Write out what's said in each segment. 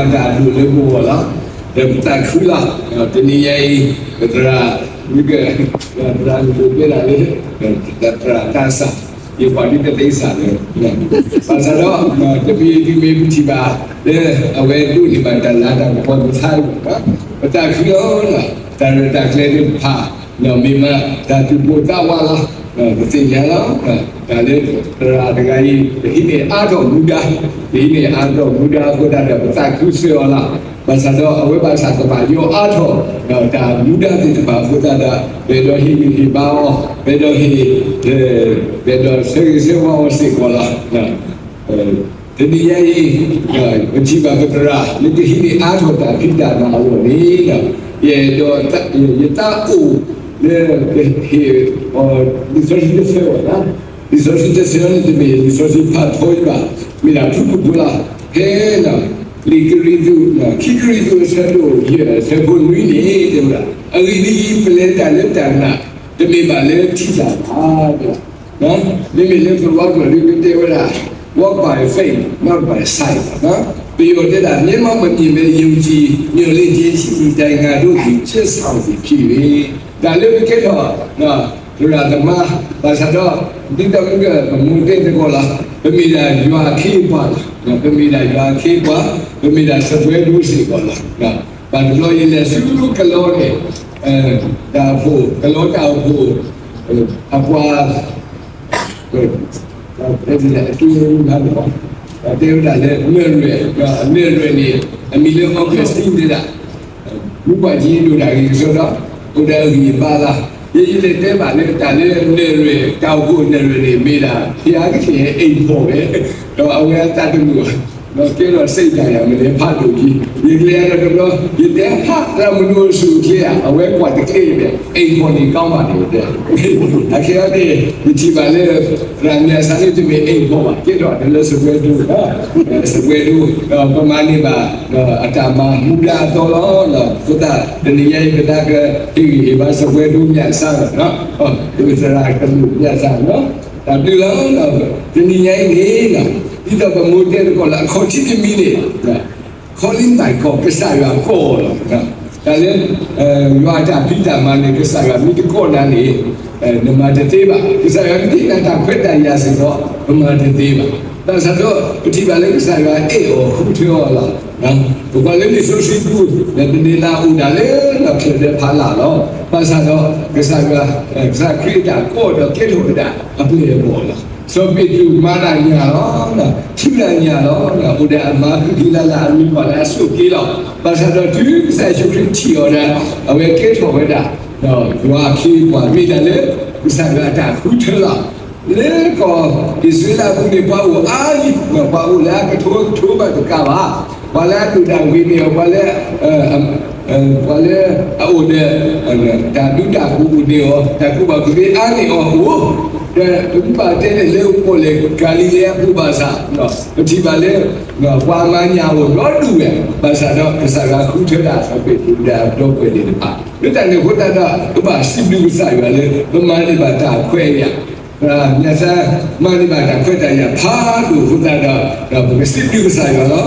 ရွာမှာတာလူလေးဘောလားဒါတာခူလာတနည်းရေးဒါမိကဒါလူပြလာလေဒါတာဆာဒီပါဒီတဲ့ဒေသလေပါစတော့တပီဒီမေပတိပါလေအဝဲလူဒီပါတလာတာပေါ်ဆိုင်နော်ပတာခီရောလာတာတာကလေးဖာနော်မိမတာတူပေါ်တာဝါလာ ဒါစင်ရလာဒါလေရာတကကြီးဒီနေ့အားတော့ဘုရားဒီနေ့အားတော့ဘုရားကိုတာပတာခူစေောလာဘာသာတော့အဝိပါစာကပါယောအားတော့ဒါဘုရားတိတပါဘုရားဒါဘေတော်ဟိဟိပါဝဘေတော်ဟိဘေတော်စေစေဝဝစေကောလာနော်တတိယဤဝချိပါကတရာလိတိဟိအားတော့တာခိတာနာဝနေနော်ယေတော့ယတာဥလေဟိအော်ဒီဆိုရှိတဲ့ဆေဝနာဒီဆိုရှိတဲ့ဆေ ဝနာဒီမေဒီဆိုရှိဖတ်ဟိုပါမိလာထုပူလာဟဲနော်လီကရီဒူခိကရီဒူဆန်တို့ရဆဘုန်ဝီနေတယ်မလားအဂီဒီပလေတာလက်တနာတမေပါလေထိတာပါတော့နော်ဒီမေလေဘဝကရီကတေဝလာ walk by faith not by sight နော်ပြီးတော့တဲ့မြင်မမမြင်ပဲယုံကြည်ညွှန်လင်းခြင်းရှိတဲ့တိုင်ငါတို့ဒီချစ်ဆောင်စီဖြစ်ပြီ ဒါလည်း kết တော့နော်ဒရာဓမ္မဘာသာတော့ဒီတော့ကမူတဲ့ကောလားဗမိလာရွာခေပါနော်ဗမိလာရွာခေပါဗမိလာစပွဲဒုစီကောလားနော်ဘာလို့ရလဲစုလူကလောနဲ့အဲဒါဖို့ကလောတောက်ဖို့အပွားဒါပြည်တဲ့အတူတူနားတော့ဒါတေဝဒါလည်းအမေရွယ်အမေရွယ်နေအမီလိုအောက်ကစတင်းတဲ့ဘုရားကြီးတို့ဒါကြီးဆိုတော့ ဘုရားကြီးပါလားရေးရေးလေးတဲပါလေတာလေးနေရတောက်ဖို့နေရနေမိတာဖျားကြီးရဲ့အိမ်ဖို့ပဲတော့အောင်ရတတ်မှု တော့ကျေတော့စိတ်ကြရမလဲဖတ်လို့ကြီးဒီကလေးကတော့ဒီတဲ့ဖတ်ရမလို့စုကြီးအဝဲကွာတကေးပဲအိမ်ဖို့နေကောင်းပါနေတယ်အခါတည်းဒီချီပါလေရမ်းရစားနေတယ်အိမ်ဖို့ပါကျေတော့လည်းစပွဲတူဟာစပွဲတူပမာဏိပါအတမမူလာတော်လောသုဒ္ဓတနည်းရဲ့ကတကဒီဘာစပွဲတူမြတ်စားနော်ဟောဒီစရာကမှုမြတ်စားနော်ဒါပြလောဒီနည်းရဲ့နေနော် ဒီတော့ဘမိုးတဲ့ကောလာခေါ်ချစ်မီနေခေါ်လင်းတိုင်ခေါ်ကစားရခေါ်လို့နော်ဒါလည်းအဲရွာတာပိတာမနေကစားရမိတကောနာနေအဲနမတသေးပါကစားရမိတာတာခွက်တရစတော့နမတသေးပါဒါဆိုတော့ပတိပါလည်းကစားရအေးဟိုခုထောလာနော်ဘာလဲဒီဆိုရှိဘူးလည်းဒီလာဦးဒါလည်းတော့ဖြစ်တဲ့ဖာလာတော့ပါစားတော့ကစားရကစားခရစ်တာကိုတော့ kết လို့တာအပလေပေါ်လာ so pe tu mana nya lo na chi la nya lo na o da ma ku di la la mi pa la so ki lo pa sa do tu sa chu chi chi o da a we ke tho we da no wa ki kwa mi da le sa ga ta ku thu la le ko di sui la bu ni pa wo a yi ma pa wo la ka tho tho ba to ka ba ba la tu da wi ni ba le ba le a o de da du da ku ni o da ku ba ku ni a ni o wo တဲ့ဘုရား တဲ့လေကိုလေဂါလိလေဘုရားစာနော်ဒီပါလေနော်ဝါမညာကိုတော့တူရဲ့ဘာသာတော့ကစားကခုထတာဆိုပြီးဒီတော့ပြည့်နေပါဒီတန်ကိုဘုရားကဘာစီလူဆိုင်ပါလေဘမလေးပါတာခွဲရအာမြတ်စွာမနိဗ္ဗာန်ခွတ်တရဖာလို့ဘုရားကတော့ဘယ်စစ်ပြုဆိုင်ရောတော့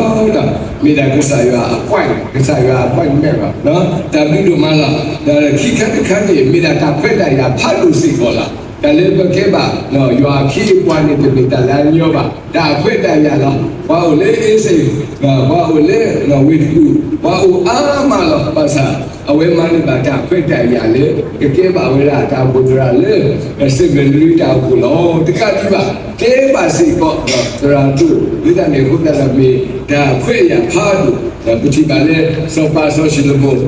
မိသားကဆိုင်ရောအပွိုင်ကဆိုင်ရောအပွိုင်မဲ့ပါနော်တပိတို့မလားဒါခိခတ်ခတ်နေမိသားကခွတ်တရဖာလို့စိတ်ခေါ်လား ဒါလည်းပကေပါနော်ရွာခီးပွားနေတဲ့မိသားလာညောပါဒါခွတ်တရလားဘာလို့လဲအေးစိတ်ဘာလို့လဲနော်ဝိတုဘာလို့အာမလားပါစားအဝဲမနိဗ္ဗာန်ခွတ်တရလေကကေပါဝေလာတာဘုရားလေစစ်ဘယ်လူတာကိုလောတကတိပါကဲပါစီကောသရတုဒီတနေခုတရမေဒါခွေရဖားလို့ဒါပတိပါလေစောပါဆောရှိလို့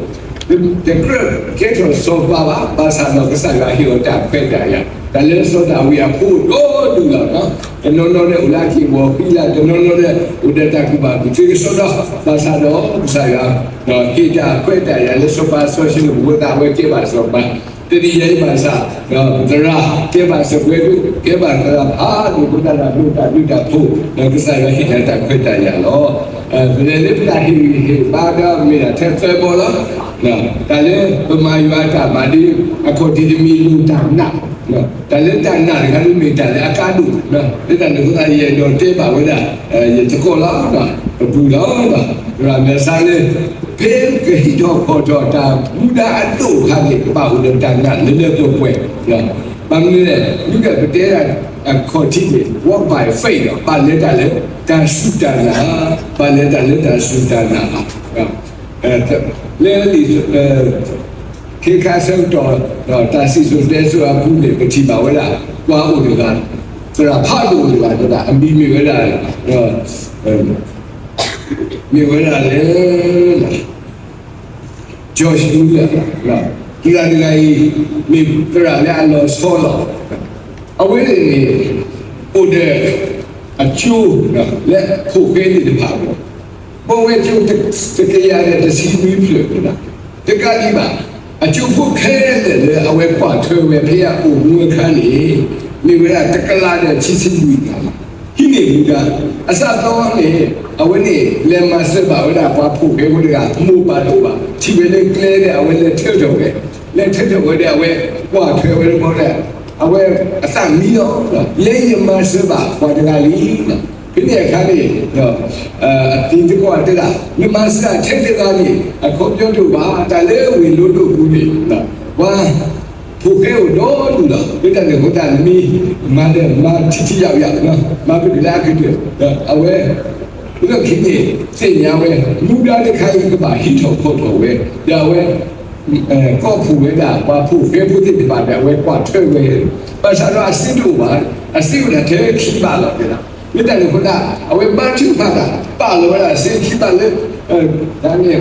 မို့ဒီကရကေထောစောပါပါပါစာတော့ကစားကဟီယတာခွေတရဒါလည်းစောတာဝီအဖို့တော့ဒူလာနော်တနော်နော်နဲ့ဥလာကီဘောပီလာတနော်နော်နဲ့ဥဒတာကူပါဒီချေစောတော့ပါစာတော့ကစားကတော့ဟီတာခွေတရလည်းစောပါဆောရှိလို့ဝတ်တာဝဲကေပါစောပါတတိယပါစာတော့ဒရာကေပါစကွေတုကေပါကရာအာဒီဘုဒ္ဓရာဘုဒ္ဓဘုဒ္ဓဖို့တော့ကစားရဟိတတခွတ်တရလောအဲဘယ်လေပလာဟိဟိဘာကမေရာသက်ဆွဲပေါ်လား နော်ဒါလည်းပမာယဝတာမာဒီအခုဒီမီလူတာနာနော်ဒါလည်းတန်နာကလူမေတာလည်းအကားလူနော်ဒီတန်ကသာရဲ့တော့တေးပါဝဲတာအဲတကောလားနော်ဘူးလားနော်ဒါမျက်စားလေးဖေးကိတော့ခေါ်တော့တာဘုရားအတုခါလေးပါဦးတဲ့တန်ကလည်းလည်းတော့ပွဲနော်ဘမ်လေးလူကပတဲရခေါ်တိတယ် walk by faith ပါလက်တယ်တာရှူတာနာပါလက်တယ်တာရှူတာနာအဲလေ ဒီခေခါဆောက်တော့တော့တာစီဆိုတဲ့ဆိုအပူလေပတိပါဝလာကွာဦးကဆိုတော့ဖတ်လို့ဒီကတော့အမီမီဝလာတော့မြေဝလာလေဂျော့ရှ်လူလာဒီကဒီကမြေပြရလေအလောဆောလောအဝေးနေဥဒေအချိုးလက်ဖို့ပေးနေတယ် ပါဘောဝဲကျုပ်တကယ်ရတဲ့စီမီပြလို့တကယ်ဒီပါအချိုးဖို့ခဲတဲ့လေအဝဲပွားထွေဝဲဖေးအပူငွေခန်းနေမိဝရတကလာတဲ့ချစ်စစ်ပြီးတာဟိနေလူကအစတော့လေအဝဲနေလေမစပါဝဒပွားဖို့ခဲဝဒကမှုပါတော့ပါချီဝဲလေကလဲတဲ့အဝဲလေထဲတော့ပဲလေထဲတော့ဝဲတဲ့အဝဲပွားထွေဝဲလို့တဲ့အဝဲအစမီတော့လေရမစပါပွားတကလီနော် ဒီနေ့ခါလေးတော့အတင်းတကွာတက်တာမြမစတဲ့တဲ့ကလေးအခုပြောတော့ပါတလည်းဝင်လို့တို့ဘူးလေနော်ဝါဖို့ခဲတော့လူလားဒီတဲ့ကိုတာမီမတဲ့မတီတီရောက်ရောက်နော်မပြလာကြည့်တော့အဝဲဒီလိုခင်နေစိတ်ညာဝဲလူပြတဲ့ခိုင်ကပါဟိထောဖို့တော့ဝဲဒါဝဲအဲကောဖူဝဲတာဘာဖူဖဲဖူတိပါတဲ့ဝဲကွာထွဲဝဲပါစားတော့အစစ်တို့ပါအစစ်ကလည်းတဲ့ခိပါလို့ပြောတာ မြတ်တယ်ကွာအဝဲပါချူပါတာပါလို့လားစိတ်ခိပါလေအဲဒါနဲ့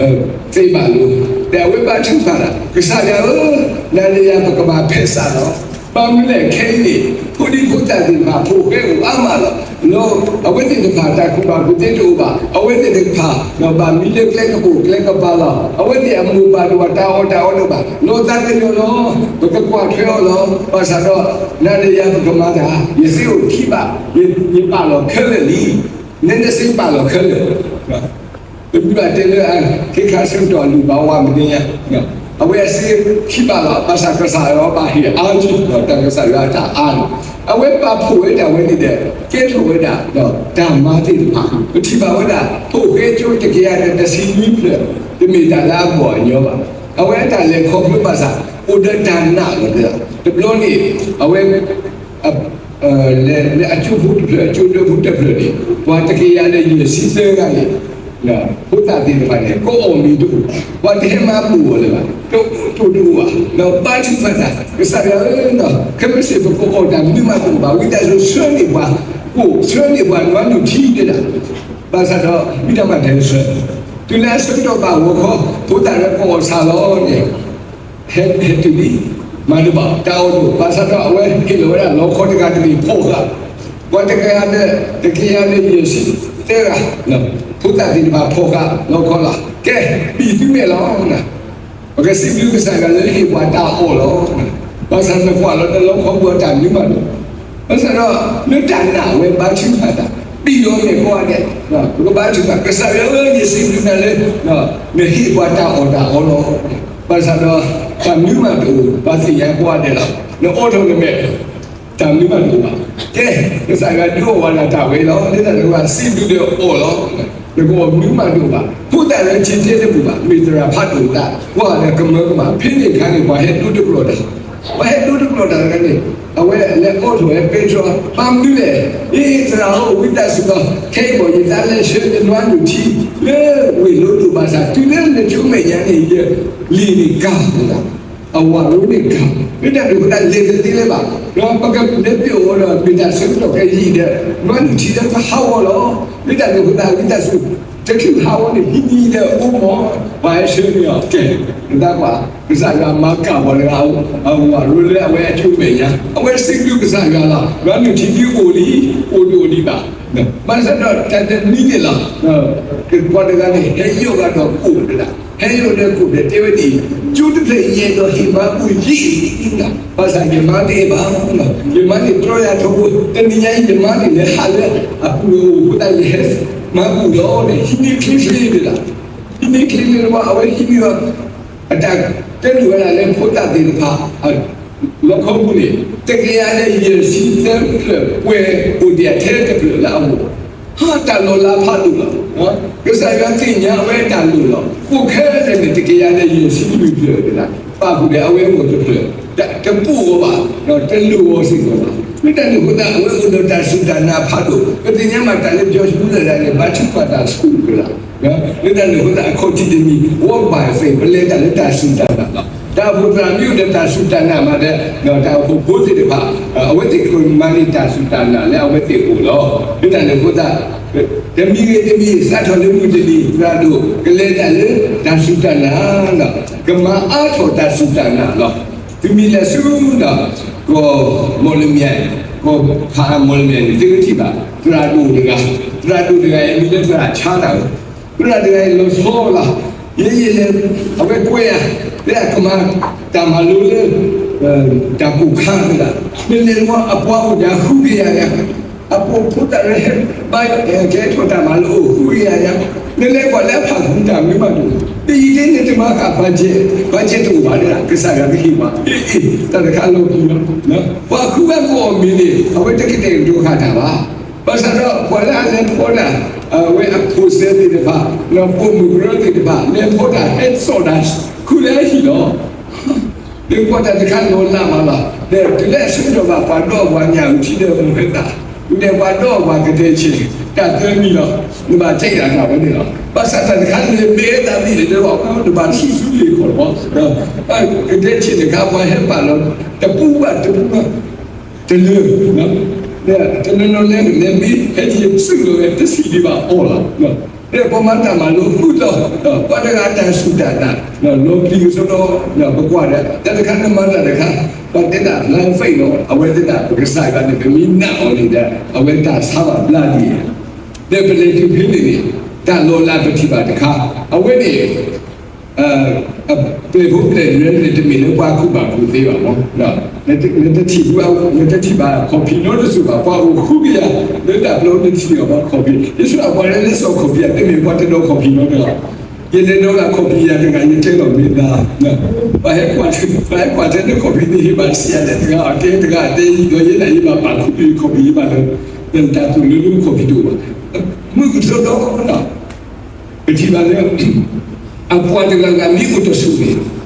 အဲစိတ်ပါလို့တဲ့ဝဲပါချူပါတာကစားရလို့နားရပကမာဖက်စားတော့ပမ်းလေခဲနေဖူဒီဖူတာဒီမှာဖူခဲကိုအမှတော့လောအဝဲတင်ကပါတာခုပါဘုတဲ့တို့ပါအဝဲတင်ကပါတော့ပါမီလေကလက်ကပူကလက်ကပါလာအဝဲတင်အမှုပါတော့တာဟောတာဟောလို့ပါလောသားတယ်လို့ဘ ကကွာထွေောလို့ပါစားတော့နားရပကမာတာယစီကိုခိပါယပါလို့ခဲလေလီနည်းနည်းစိပါလို့ခဲလေဒီပါတယ်လေခေခါစံတော်လူဘာဝမင်းရအဝဲစီခိပါလာပါစာကစားရောပါဟိအာဂျီတော့တကစားရတာအာအဝဲပါဖို့ဝဲတာဝဲနေတဲ့ကဲထိုဝဲတာတော့ဓမ္မတိပါပတိပါဝဲတာဖို့ကဲကျိုးတကရတဲ့တစီမီပြဒီမီတာလာပေါ်ညောပါအဝဲတာလေခေါ်ပြပါစာ ဥဒတနာလို့ပြောဒီဘလို့နေအဝဲအဲလေလေအချို့ဖို့ပြအချို့ဖို့တက်ပြတယ်ဘာတကရတဲ့ရစီစဲကလေနော်ဘုရားတည်တယ်ပါတယ်ကိုအောင်မီတို့ဘာတဲမှာပူလေပါတို့တို့တို့ပါနော်ပါချူဖတ်တာစားရနော်ကမရှိဘကိုကိုတာမိမတို့ဘာဝိတ္တဆိုဆွနေပါကိုဆွနေပါနွားလူထီးတယ်ဘာသာတော့မိတမတဲ့ဆွသူလည်းဆွတော့ပါဝခေါ်ဘုရားရဲ့ကိုဆာလို့နေ ဟဲ့ဟဲ့တူဒီမနဘတောင်းလို့ဘာသာတော့အဝဲဟိလိုရလောခေါ်တကတည်းဖို့ကဘာတကရတဲ့တကရတဲ့ရရှိတဲ့နော်ဘုရားဒီမှာဖို့ကလောခေါ်လာကဲပြီးပြီမဲ့လောနာโอเคสิบิวကစားကလည်းဟိဝါတာဟောလောဘာသာမကွာလောလောခေါ်ပေါ်တာမြမလို့ဘာသာတော့လွတ်တနာဝဲဘာချူဖတာပြီးတော့လေကွာတဲ့နော်ဘုဘာချူကကစားရလည်းဒီစိบิวနဲ့လေနော်မဟိဝါတာဟောတာဟောလောဘာသာတော့ ကမြမတို့ဘာစီရကွာတဲ့လားနော်အော်ထုံးနေမဲ့တမ်မြမတို့ပါကဲကစားကတို့ဝါလာတာဝဲလောတဲ့တော့ကစိบิวတွေအော်လောဒီကောမြူးမှန်တို့ပါဘုဒ္ဓလည်းချင်းချင်းတဲ့ဘူပါမေတ္တာဖတ်တို့တာဟောလည်းကမကမဖိနေခါနေဘာဟဲ့တူတူလို့တာဘာဟဲ့တူတူလို့တာကနေအဝဲလက်အော်ထွဲပေထရပမ်ဒီလေဒီစရာဟိုဝိတ္တစုကခဲပေါ်ရတဲ့လက်ရှိတဲ့နွားလူတီလေဝေလို့တို့ပါစားသူလည်းလက်ချုံမဲ့ရနေရလီနီကာလားအဝါရုံးနေကမိတဲ့လူကလည်းလေတိလေပါတော့ပကနေပြောတော့မိတဲ့ဆုတော့ကြည့်တယ်မန်ချီတဲ့ဟာဝလောမိတဲ့လူကလည်းမိတဲ့ဆု တခုဟာဝနေဟိဒီတဲ့ဥမောဘာရှိနေရကဲဒါကွာကစားရမကဘောလေအောင်အဝါရူလေအဝဲအချုံမေညာအဝဲစိတ်လူကစားရလားဘာလို့ချီပြိုလီအိုဒိုလီပါမစတော့တတဲ့နီးနေလားကဘာတကနေဟဲ့ယောကတော့ပူတယ်ဟဲ့ရိုတဲ့ကုတဲ့တေဝတိကျူးတဲ့ရေတော့ဟိမပူကြီးတာဘာသာညမတေပါနော်ညမတေတော့ရတော့တနည်းညမတေလည်းဟာလေအပူဘုဒ္ဓရဲ့မပူတော့လေဟိနိခိရှိ တယ်လားဟိနိခိလေဘာအဝဲဟိနိရောအတက်တဲ့လူကလည်းဘုဒ္ဓတေပါလောကဘူးလေတကယ်လည်းရစီတဲ့ဝဲဦးတဲ့တဲ့ပြလာအောင်ဟာတလောလာဖတ်လို့နော်ကစားရတဲ့ညာဝဲတန်လို့တော့ကိုခဲတဲ့တကယ်ရတဲ့ရ င်ရှိပြီးပြတယ်လားပါဘူးလေအဝဲကိုတူတယ်တပူကပါတော့တလူဝစီကပါမိတန်ကိုဒါအဝဲကိုတော့တဆူတနာဖတ်လို့ကတင်ညမှာတလည်းပြောရှိတယ်လည်းဘာချူပါတာစကူကလားနော်မိတန်ကိုဒါအခုတည်တည် walk by faith ဘယ်လဲတလည်းတဆူတနာဒါဘုရားမြို့တဲ့တဆူတနာမှာတဲ့တော့ဒါဘုဘိုးစီတပါအဝဲတိကိုမနီတဆူတနာလည်းအဝဲတိကိုလို့မိတန်ကိုဒါတမီးတမီးစတ်တော်လူတလီရာတို့ကလေးတလည်းတဆူတနာတော့ကမအားထောတဆူတနာတော့ဒီမီလက်စုတော့ကိုမော်လမြိုင်ကိုခါမော်လမြိုင်ဒီတိပါတရာတို့တကတရာတို့တကရဲ့မီလက်တရာချားတာတရာတကရဲ့လို့ဆိုလာရေးရေးလေအဝဲကိုရတဲ့ကမတမလူလေတပူခမ်းလာမင်းလည်းမအပွားကိုရခုပြရရအပေါ်ဖုတ်တယ်ဘိုင်ကဲထောတာမလို့ခုရရနည်းနည်းကလည်းဖတ် တာမင်းမတို့ဒီဒီနဲ့တမကဘတ်ဂျက်ဘတ်ဂျက်တို့ပါလားကစားရပြီးပါတတခါလို့ပြီးနော်ဘာခုကကိုမင်းလေးအဝဲတကတဲ့ဒုက္ခတာပါဘာသာတော့ဘာလဲလဲပေါ်လာအဝဲအဖို့စတဲ့တပါနော်ပုံမူရတဲ့တပါလေ ပေါ်တာဟက်ဆိုဒါခုလည်းရှိတော့ဒီပေါ်တာတခါလို့လာမလားတဲ့ဒီလက်ဆွတော့ဘာတော့ဘာညာဦးချီတယ်ဘုရားဦး တယ်ဘာတော့ဘာကတဲ့ချီတတ်တယ်မီတော့ဒီမှာချိန်ရတာပဲနေတော့ပတ်စတဲ့ခါလေမေးတာဒီလေတော့ကောဒီမှာရှိစုလေးခေါ်တော့အဲကတဲ့ချီတကဘာဟဲ့ပါလို့တပူပါတပူပါတလူနော်တဲ့တလူနော်လေလေမီဟဲ့ဒီစုလို့တစီဒီပါအော်လာနော် တဲ့ပေါ်မှာတမလို့ခုတော့ပတ်တကတန်စုတာနော်လောကီဆိုတော့နော်ဘကွာတဲ့တခါနမတာတခါပတ်တဲ့တာလမ်းဖိတ်တော့အဝဲတဲ့တာပက္စားကနေမီနာအော်နေတဲ့အဝဲတာဆာပါလာဒီတဲ့ပလေတူဖိနေတယ်တလောလာပတိပါတခါအဝဲနေအဲပြေဖို့တဲ့ရဲတဲ့တမီလောပါခုပါခုသေးပါနော်နော်လက်လက်တိဘာလက်တိပါကော်ပီနော်လို့ဆိုပါပါခုပြရလက်တာဘလို့တိစီပါကော်ပီဒီဆိုအပေါ်လည်းဆိုကော်ပီတဲ့မီဘာတဲ့တော့ကော်ပီနော် နော်ရင်လည်းတော့ကော်ပီရတဲ့ကရင်တဲ့တော့မင်းသားနော်ဘာဟဲ့ကွာဘာကွာတဲ့ကော်ပီဒီဘာစီရတယ်တကအတေးတကအတေးရောရနေပါပါခုကော်ပီပါတော့ပြန်တာသူလူလူကော်ပီတို့ပါမှုကတော့နော်ပတိပါလေအပွားတကကမိကိုတဆူနေဝတ်တယ်ဆူတာသာဟိပါတာသာဟိစေကိုတော့ပါဟဲဆူအော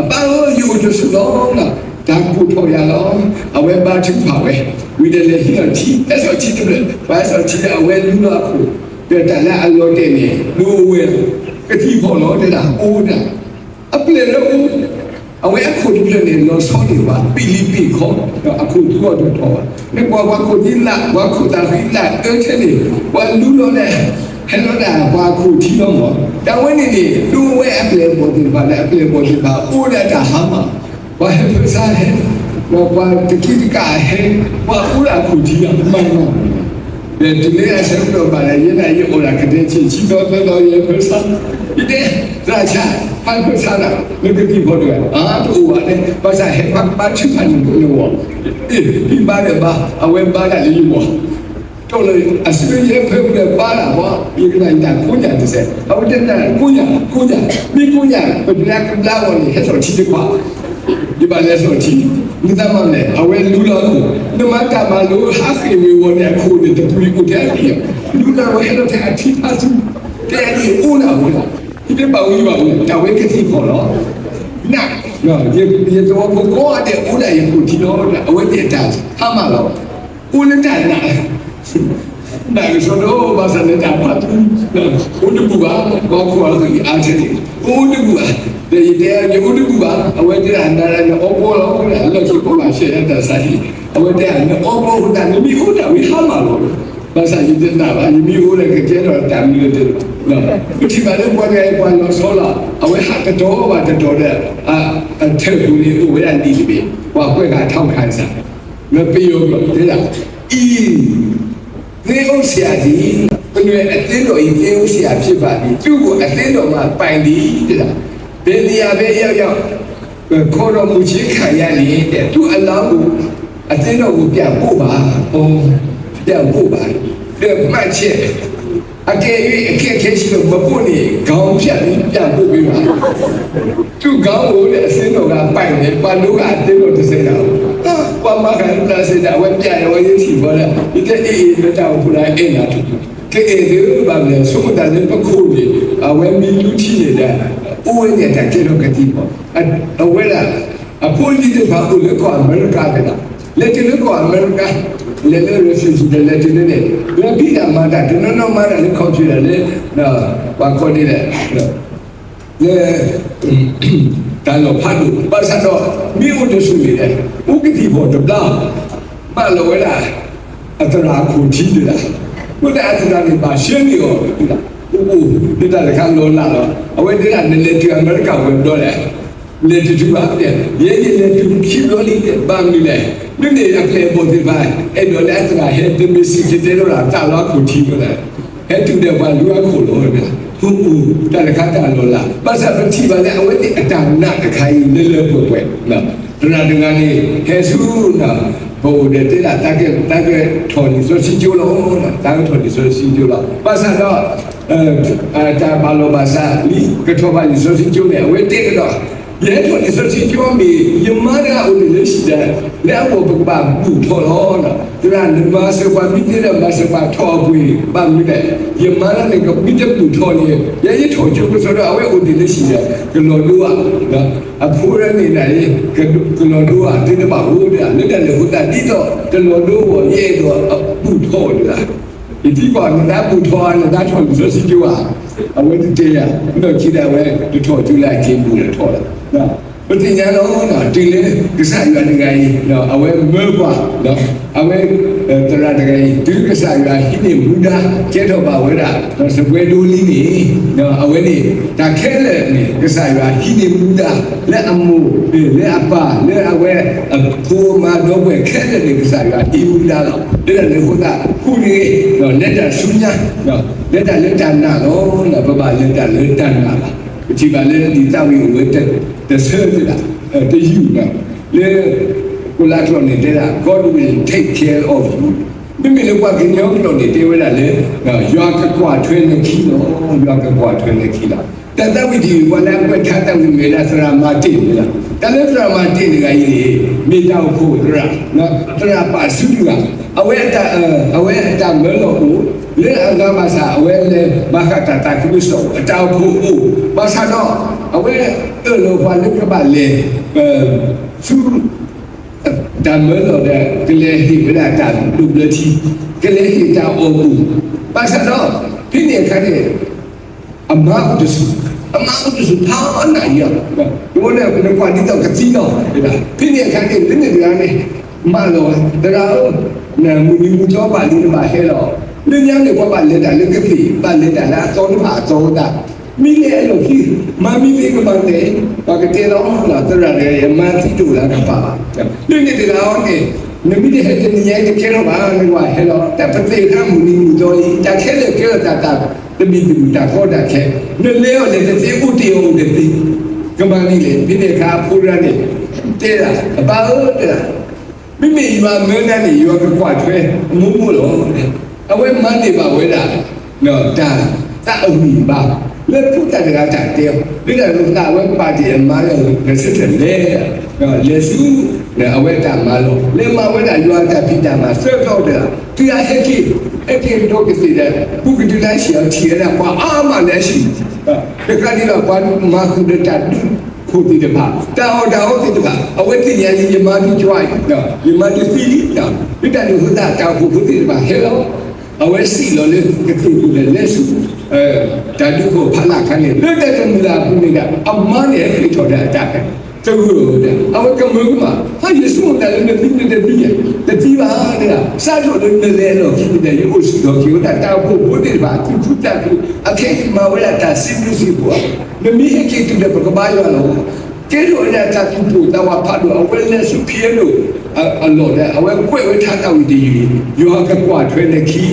အပါရောယူတဆူတော့လားဒါကိုထော်ရတော့အဝဲပါချူပါဝဲဝီတယ်လေဟိအတီအဲ့ဆိုချီတယ်ဘာဆိုချီအဝဲလူလာကိုတဲ့တလာအလောတဲ့နေလူဝဲကတိဖို့လို့တဲ့တာအိုးတာအပလေလို့အဝဲအခုဒီလေလောဆော ဒီပါပီလီပီခေါ်အခုသူ့တော့တော့နေကွာကွာကိုဒီလာကွာကိုတာခိလာအဲ့ချေနေဝါလူလို့လေဟဲ့လို့တာကွာကိုထီတော့မောတဝဲနေနေလူဝဲအပလေပေါ်ဒီပါလေအပလေပေါ်ဒီပါအိုးတဲ့တာဟာမဝါဟဲ့စားဟဲ့ဘောပါတကိတကဟဲ့ဝါဦးလာကိုဒီရမှန်တော့ဒီဒီနေ့အဆက်တော့ပါလေရနေရအိုလာကတဲ့ချီချီတော့တော့ရဖစားဒီတဲ့ရာချာပါဖစားတာလူကတိဘောတော့အာတူဝါတဲ့ပါစားဟဲ့ပါပါချူပန်လို့ဒီပါရပါအဝဲပါလာလီမော တော့လေအစရရဲ့ဖက်တဲ့ပါလာဘာဒီကနေ့တာကိုညာတဲ့အဝတဲ့တာကိုညာကိုညာမိကိုညာဘယ်ကလာဝင်ဟဲ့ဆိုချီတကွာဒီပါလဲဆိုချီဒီတမန်နဲ့အဝဲလူလာကိုနမတာမလို့ဟာခေဝေဝနဲ့ခိုးတဲ့ပူလီကိုတဲ့ပြီးလူလာဝဲတော့တဲ့အထီးအစုတဲ့ဒီဦးလာဘူးဒီပေပါဦးပါဦးတဝဲကတိခေါ်တော့နာနော်ဒီဒီတော့ကိုကိုအတဲ့ဦးလာရကိုဒီတော့အဝဲတဲ့တာဟာမလို့ဦးလက်တာနာ နာဆိုတော့ဘာစနေတာပါဦးတူပါဘောခွာဒီအားချက်ဦးတူပါဒီတဲ့ယုတ်တူပါအဝဲတဲ့နာရနဲ့အောပေါ်လောလည်းလို့ဆိုပေါ်လာရှေ့တဲ့ဆိုင်အဝဲတဲ့နဲ့အောပေါ်ဟိုတာမိဟိုတာဝိဟာမလို့ဘာသာရတဲ့နာပါမိဟိုလည်းကြဲတော့တမ်းလို့တဲ့နော်ဒီပါလေပေါ်ရဲ့ပေါ်လို့ဆိုလာအဝဲဟာကတော့ပါတော့တဲ့အအထက်ကူလေးဝဲရတီးပြီဟောကွက်ကထောက်ခံစားမပြေရောတဲ့လားအီ သေဥဆရာကြီးဘယ်နဲ့အသင်းတော်ကြီးသေဥဆရာဖြစ်ပါပြီသူ့ကိုအသင်းတော်မှာပိုင်ပြီးတဲ့လားဘယ်နေရာပဲရောက်ရောက်ခေါ်တော်မူခြင်းခံရနေတဲ့သူအလောင်းကိုအသင်းတော်ကိုပြန်ပို့ပါဟောပြန်ပို့ပါတဲ့မှတ်ချက်အကယ်၍အခက်ခဲရှိလို့မပို့နေခေါင်းဖြတ်ပြီးပြန်ပို့ပေးပါသူခေါင်းကိုလည်းအစင်းတော်ကပိုင်နေပါလို့ကအတင်းတော်တစ်စင်းတော့ ဟာကွာမခံလာစေတာဝက်ပြရဝရစီပေါ်လာဒီကအေးမတောက်ဘူးလားအဲ့နာတူကဲအေးဒီဘာလဲဆုံးတာလည်းပခုလေအဝဲမီလူချီနေတာဦးဝဲနေတဲ့ကျေတော့ကတိပေါ့အဝဲလာအဖိုးကြီးတဲ့ဘာလို့လဲကွာအမေရိကကလားလက်တင်ကွာအမေရိကလည်းလည်း refugee လည်းလက်တင်နေဘယ်ပြီးတာမှတာဒီနော်နော်မှတာလည်းခေါ်ကြည့်တယ်လေနော်ဘာခေါ်နေလဲနော် လေတန်တော့ဖတ်လို့ဘာသာတော့မြို့တဆူနေတယ်ဥက္ကတိဖို့တပလာမလောဝဲလာအတရာခုတီးတယ်ဘုရားအတရာနေပါရှင်းနေရောဒီလားဘုဘဒီတာကံလို့လာတော့အဝဲဒီကလည်းလေတီအမေရိကဝင်တော့လေလေတီတူပါတဲ့ရေးရေးလေတီချီလို့လိဘာမီလေနင်းနေအကလေပေါ်ဒီပါအဲ့တော့လက်တရာဟဲ့ဒီမစီကတဲ့တော့တာလာခုတီးလို့လေဟဲ့တူတဲ့ဘာလူအခိုလို့လေဟုတ်ဘူးတရခတာလို့လားပတ်စပ်ပတိပါလေအဝဲဒီအတနာအခိုင်လေလေ ပွက်နော်ဒနာဒငါနေဟဲဆူနော်ဘိုတဲ့တဲ့တာကဲတာကဲထော်နေဆိုစီကျိုးလို့နော်တာထော်နေဆိုစီကျိုးလို့ပတ်စပ်တော့အဲအတာဘာလို့ပါစားလီကထော်ပါနေဆိုစီကျိုးနေ Dentro esercizio mi chiamare università, levo per bambu tolona, durante il maso qua mi dire maso qua tobui, bambu ne, chiamare ne che mi debu toni, e io toccio questo da ave università, che lo lua, no, a pure ne dai, che che lo lua, ti ne bahu ne, ne da le huta dito, che lo lua, e do a bu tolona. E ti qua non da bu tolona, da tolona esercizio a. အဝိတ္တေယတို့ကြည့်တယ်ပဲတို့ထော်ကျူလိုက်ခြင်းဘူးလို့ထော်တယ် နော်ဘယ်တင်ကြတော့နော်ဒီလေကစားရတဲ့ကိနော်အဝဲမဲပွားနော်အဝဲတရတဲ့ကိဒီကစားရဟိနေမူဒါကျဲတော့ပါဝဲတာစပွဲဒိုးလေးနေနော်အဝဲနေဒါခဲလေနေကစားရဟိနေမူဒါလက်အမှုလက်အပါလက်အဝဲအဖိုးမတော့ပဲခဲလေနေကစားရဟိမူဒါတော့တဲ့လေဟိုတာခုနေနော်လက်တာဆူညာနော်လက်တာလက်တာနာတော့နော်ဘဘလက်တာလက်တာနာဒီပါလေဒီတောက်ဝဲတဲ့ the service uh, the you now le kula to ne de la god will take care of you မိမိလည်းကွာကင်းရောတော့နေတေးဝဲလာလေရွာကကွာထွေးနေခီတော့ရွာကကွာထွေးနေခီလာတတဝိဒီဝလာကွထားတဲ့မေလာစရာမာတိလာ တလည်းစရာမာတိကကြီးမိတောက်ဖို့ဒရာနော်ဒရာပါစုကအဝဲတာအဝဲတာမဲလို့ဘူးလေအငါမစာအဝဲလေဘာခတာတာကုဆိုအတောက်ဖို့ဘူးဘာသာတော့အဝဲအဲ့လိုပါလေကပါလေသူဒါမဲလို့တဲ့ကလေးဟိဗလာတာဒူဘလတီကလေးဟိတာအိုဘူးဘာသာတော့ဒီနေ့ခါနေအမအဒစု အမအဒစုထားနိုင်ရဒီမနေ့ကွာဒီတော့ကတိတော့ဒီနေ့ခါနေဒီနေ့ကနေမလောတရာနာမူနီမူတော့ပါလိမ့်ပါဟဲ့တော့လင်းရနေဘဝလက်တာလက်ကတိပါလက်တာလားသောနဟာသောတာမိလေအဲ့လိုကြီးမမီလေးကမတဲ့ဘာကတဲ့တော့လာတရရဲမန်တီတူလာကပါလင်းနေတယ်အောင်နေနမီတဲ့ဟဲ့တဲ့ညရဲ့ကဲတော့ပါလေဝါဟဲ့တော့တပတိကမူနီမူတော့တခဲလေကဲတာတာ တမီတူတာခေါ်တာခဲနေလေရောလေတဲ့ဥတီအောင်တဲ့ကမ္ဘာလေးလေဒီနေ့ခါဖူရနေတဲ့တာအပါဟုတ်တဲ့မိမိရွာမင်းနဲ့နေရွာကကွာထွဲမူးမူးလို့အဝဲမန်းနေပါဝဲတာနော်ဒါသာအဝီပါလက်ဖူတတကတာတဲဒီက lúc တာဝဲပါတီအမားရောကစစ်တယ်လေနော်လေစုနဲ့အဝဲတာမာလို့လေမဝဲတာရွာတာပိတာမှာဆွဲတော့တယ်သူရဟက်ကြီး အဲ့ဒီတော့ကစီတဲ့ပုဂ္ဂိုလ်တိုင်းရှိအောင်ချီရတာကွာအာမလည်းရှိဒီကနေ့တော့ကွာမာခုဒတာခုတိတပါတာဟောတာဟောတိတပါအဝိတ္တဉာဏ်ယမတိကြွိုက်နော်ယမတိစီလီတာဒီတန်ဟူတာတာခုခုတိတပါဟဲလောအဝဲစီလောလေကတိလေလက်စုအဲဓာတုကိုဖလာခန်းနေလွတ်တဲ့ကမလာဘူးနေကအမန်း ရဲ့ခိထော်တဲ့အတက်တူလို့တဲ့အဝကမုကမှာဟာယေရှုတယ်လည်းဒီတဲ့ပြည့်တတိပါတဲ့စားလို့လည်းလည်းလို့ခိတဲ့ရုပ်စုတော့ခိတာတောက်ဖို့ဘုဒ္ဓဘာသူဖူတာကူအခေမဝရတာစင်လူစီပွားမမီဟကိတူတဲ့ပကဘာယောလို့ကျဲလို့ရတာသူပူတော့ဖတ်လို့အဝဲနဲ့စုပြေလို့အလောတဲ့အဝဲကွဲ့ဝဲထားတော့ဒီယောကကွာထွဲနေခီ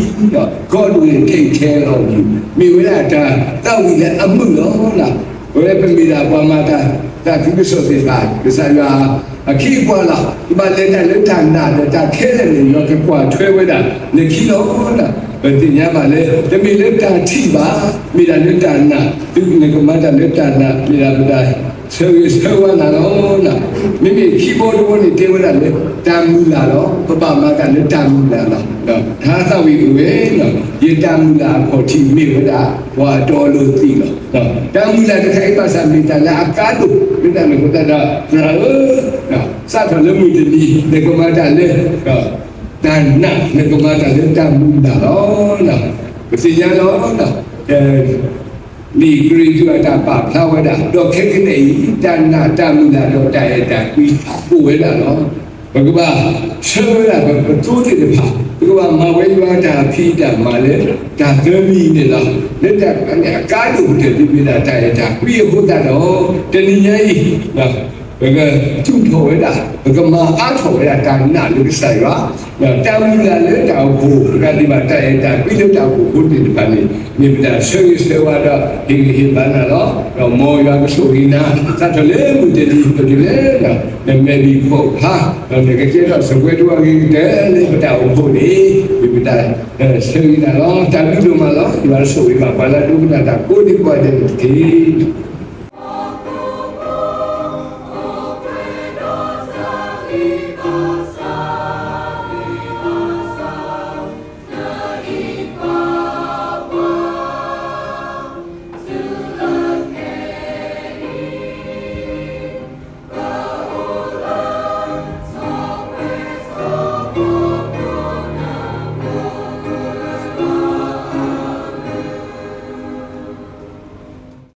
God will take care of you မိဝရတာတောက် ပြီးလည်းအမှုလို့လားဝဲပမိတာဘာမတာဒါဒီလိုဆိုတဲ့ကစားရအခီပွာလာဒီမှာလက်နဲ့လက်ထနာလက်တာခဲတယ်ရောကကွာထွဲဝဲတာနေခီလို့လားဘယ်တင်ရပါလဲတမီလက်တာထိပါမိတာလက်တာနာဒီနေကမတာလက်တာနာမိတာဗဒ ဆေးဆေးဝါနာတော့နာမိမိ keyboard ကိုနေတေဝရလေတမ်းမူလာတော့ပပမကလည်းတမ်းမူလာတော့ဒါသာဝီဝေနော်ရေတမ်းမူလာခေါ်တီမိဝဒဝါတော်လို့သိတော့နော်တမ်းမူလာတစ်ခိုင်ပါစာမိတလာအကားတို့မိတမေကိုတတာဇာနော်စသလည်းမူတည်းဒီကမတာလေနော်တန်နာနေကမတာလေတမ်းမူလာတော့နော်ပစီရတော့နော်အဲ ဒီဂရိကျွတ်တာပါဖလာဝဒတော့ခက်ခနေတဏ္ဍတမူလာတော့တရတာပြီးပို့ဝဲလာတော့ဘဂဗာရှေဝလာဘတူတိတဖာဘဂဗာမဝဲရွာတာဖိတာမလဲဒါဂမီနေလားလက်တအနေအကားတို့တည်းပြတာတရတာပြီးဟုတ်တာတော့တဏှာကြီးနော် ဘဂကျုထော်ဝဲတာဘဂမအားထော်ဝဲတာတာနာလူဆိုင်ရွာတမူလာလဲတောက်ကိုကတိပါတရတာပြီးလို့တောက်ကိုဘုဒ္ဓဒီပါနေမြေပြတာဆေးဆေးဝါတော့ဒီဟိဘာနာတော့တော့မောရကဆိုရင်းနာသတ်တယ်လေဘုဒ္ဓဒီဘုဒ္ဓလေတော့နမေဒီဖို့ဟာတော့ငါကြည့်တော့စကွဲတော့ကြီးတယ်လေပတာဘုဒ္ဓဒီမြေပြတာဆေးရင်းနာတော့တပိလို့မလားဒီပါဆိုရပါဘာလာဒုက္ခတာကိုဒီကွာတဲ့ဒီ